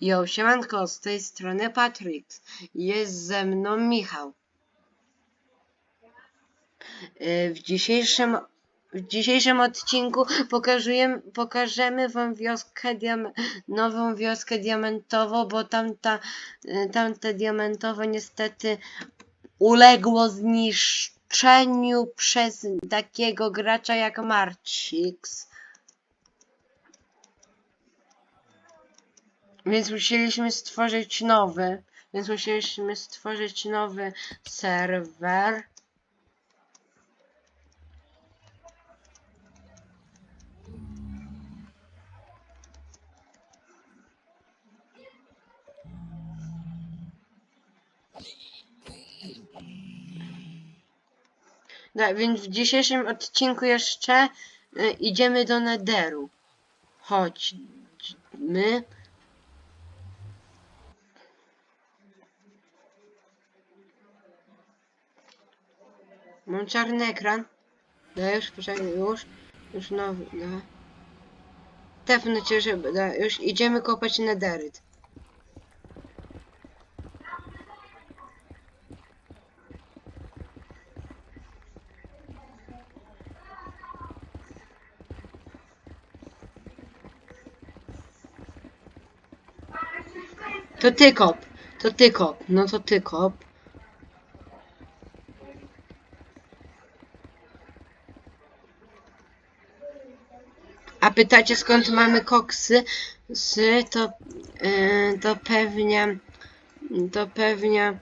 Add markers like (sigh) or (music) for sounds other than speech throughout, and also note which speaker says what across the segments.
Speaker 1: Jo, siemanko, z tej strony Patryk. Jest ze mną Michał. Y, W dzisiejszym, w dzisiejszym odcinku pokażemy wam wioskę diam, nową wioskę diamentową, bo tamta, y, tamte diamentowe niestety uległo zniszczeniu przez takiego gracza jak Marcix. Więc musieliśmy stworzyć nowy. Więc musieliśmy stworzyć nowy serwer. Tak, więc w dzisiejszym odcinku jeszcze y, idziemy do Netheru. Chodźmy. Mam czarny ekran. No już, poczekaj, już. Już nowy, no. Tepnę cię, żeby, no, już idziemy kopać nederyt. To ty kop, to ty kop, no to ty kop. A pytacie skąd mamy koksy? Z, to, yy, to pewnie, to pewnie,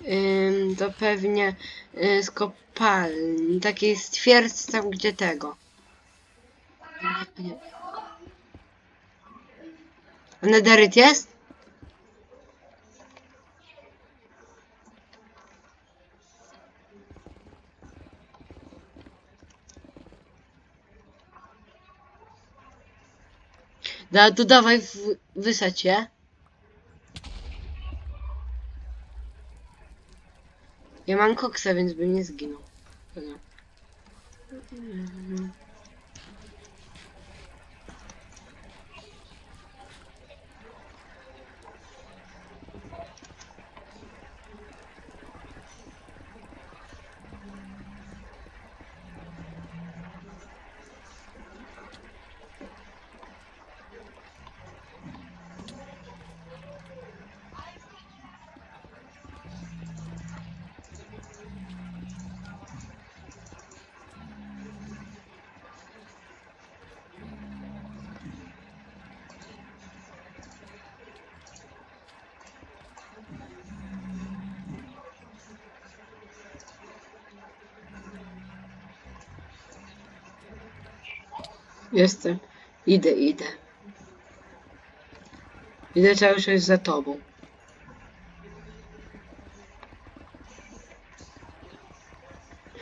Speaker 1: yy, to pewnie yy, z kopalni, takiej z tam gdzie tego. A Nederyt jest? Da, to dawaj, w- wysadź je. Ja mam koksa, więc bym nie zginął. Jestem. Idę, idę. Idę cały czas za tobą.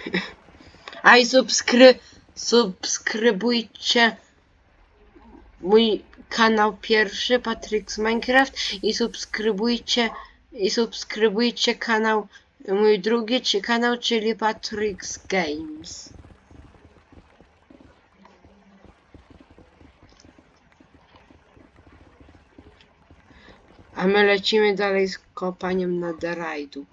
Speaker 1: (laughs) A i subskry... subskrybujcie mój kanał pierwszy, Patryk z Minecraft i subskrybujcie i subskrybujcie kanał mój drugi kanał, czyli Patryks Games. A my lecimy dalej z kopaniem na derajdu.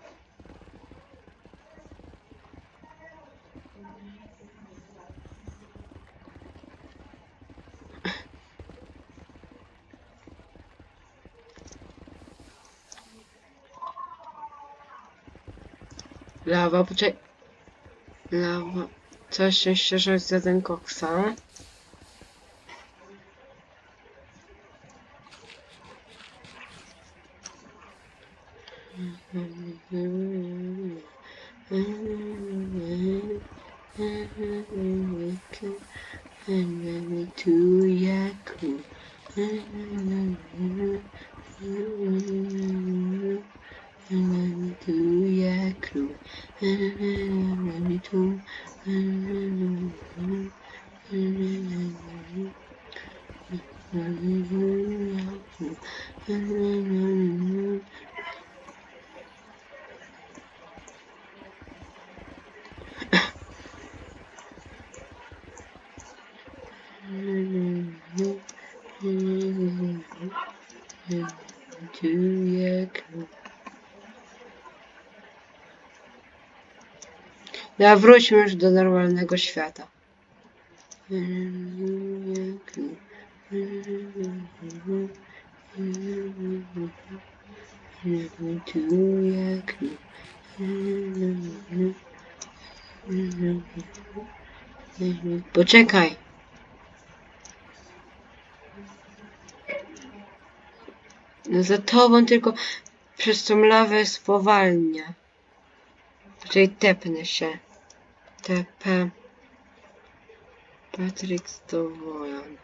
Speaker 1: Lawa, poczekaj. Lawa. Coś jeszcze, że za ten koksa. Hallelujah. No, wróćmy już do normalnego świata. Poczekaj. No za tobą tylko przez tą lawę spowalnia. Czyli tepnę się. TP. Patryk Stowojan.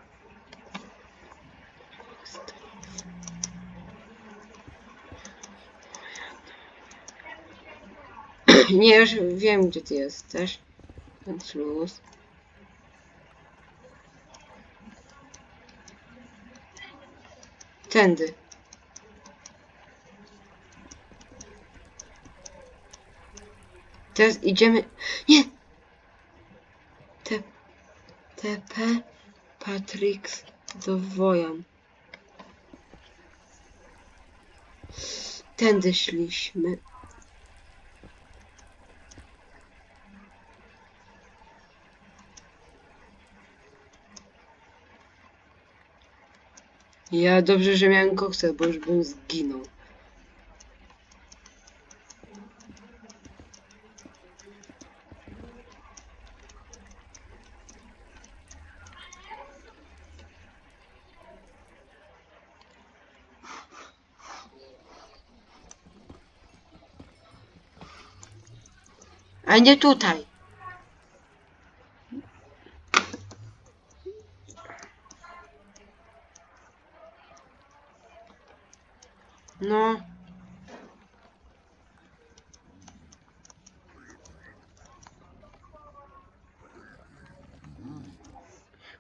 Speaker 1: (clears throat) Nie, już wiem gdzie ty jesteś. Więc luz. Tędy. Teraz idziemy. Nie! TP Patrix do. Tędy szliśmy. Ja dobrze, że miałem koksa, bo już bym zginął. A nie tutaj. No.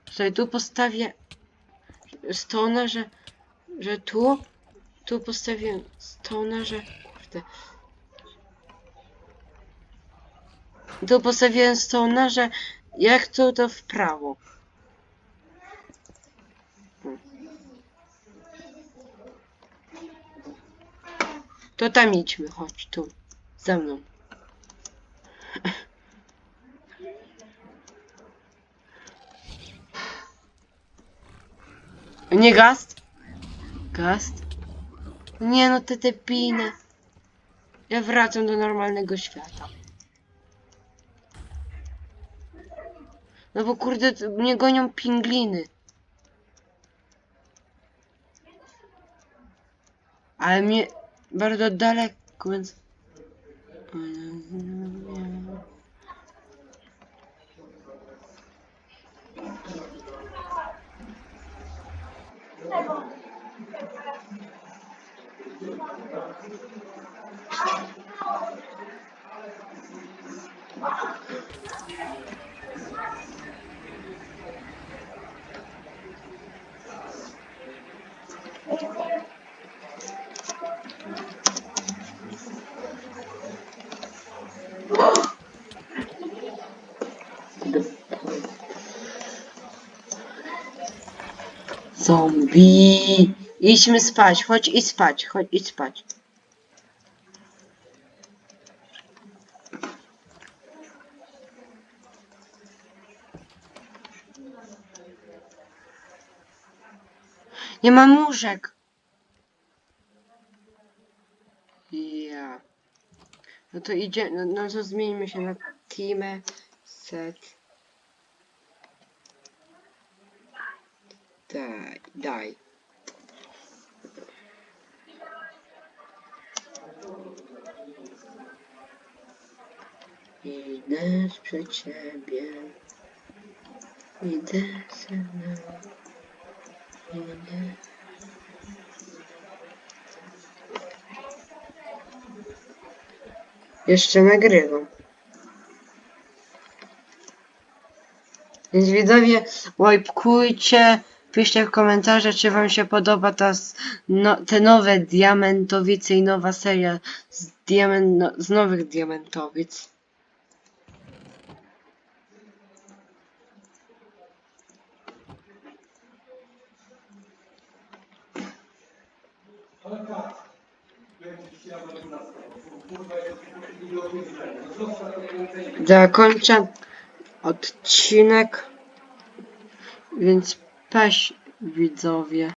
Speaker 1: Tutaj tu postawię stona, że, że tu, tu postawię stona, że, kurde. Tu postawiłem stona, że jak tu, to w prawo. To tam idźmy, chodź tu. Za mną. Nie gast? Gast? Nie no, te tepiny. Ja wracam do normalnego świata. No bo kurde, mnie gonią pingliny. Ale mnie bardzo daleko, więc... Zombie! Idźmy spać, chodź i spać, chodź i spać. Nie ma muszek. Ja. No to idzie, no, no to zmieńmy się na teamę set. Daj, daj. Idę przed ciebie. Idę za mną. Idę. Jeszcze nagrywam. Więc widzowie, łajpkujcie, piszcie w komentarzach, czy wam się podoba ta, no, te nowe diamentowice i nowa seria z, diament, no, z nowych diamentowic. Zakończę odcinek, więc paść widzowie.